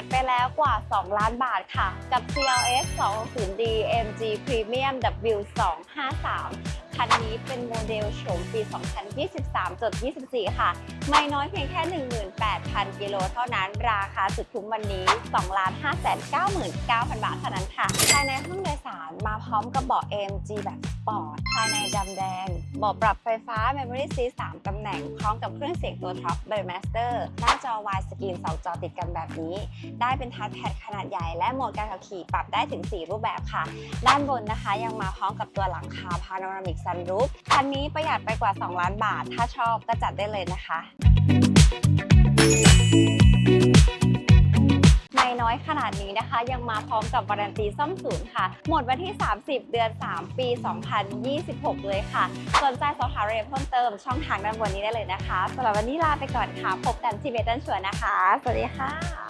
ดไปแล้วกว่า 2 ล้านบาทค่ะ กับ CLS 260D MG Premium W253 คันนี้เป็นโมเดลโฉมปี 2023-24 ค่ะ ไม่น้อยเพียงแค่ 18,000 กิโลเท่านั้นราคาสุดคุ้มวันนี้ 2,599,000 บาทเท่านั้นค่ะ ภายในห้องโดยสารมาพร้อมกับเบาะ AMG แบบสปอร์ตภายในดำแดง บาะปรับไฟฟ้า Memory C 3ตำแหน่ง พร้อมกับเครื่องเสียงตัวท็อป b e r Master หน้าจอ Wide Screen 2 จอติดกันแบบนี้ ได้เป็นทัชแพดขนาดใหญ่ และโหมดการขับขี่ปรับได้ถึง 4 รูปแบบค่ะ ด้านบนนะคะยังมาพร้อมกับตัวหลังคา Panoramic Sunroof คันนี้ประหยัดไปกว่า 2 ล้านบาท ถ้าชอบก็จัดได้เลยนะคะ อยขนาดนี้นะคะ ยังมาพร้อมกับวารันตีซ่อมศูนย์ค่ะ หมดวันที่ 30 เดือน 3 ปี 2026 เลยค่ะ สนใจสอบถามรายละเอียดเพิ่มเติมช่องทางด้านบนนี้ได้เลยนะคะสำหรับวันนี้ลาไปก่อนค่ะ พบกันที่เบตันชวนนะคะ สวัสดีค่ะ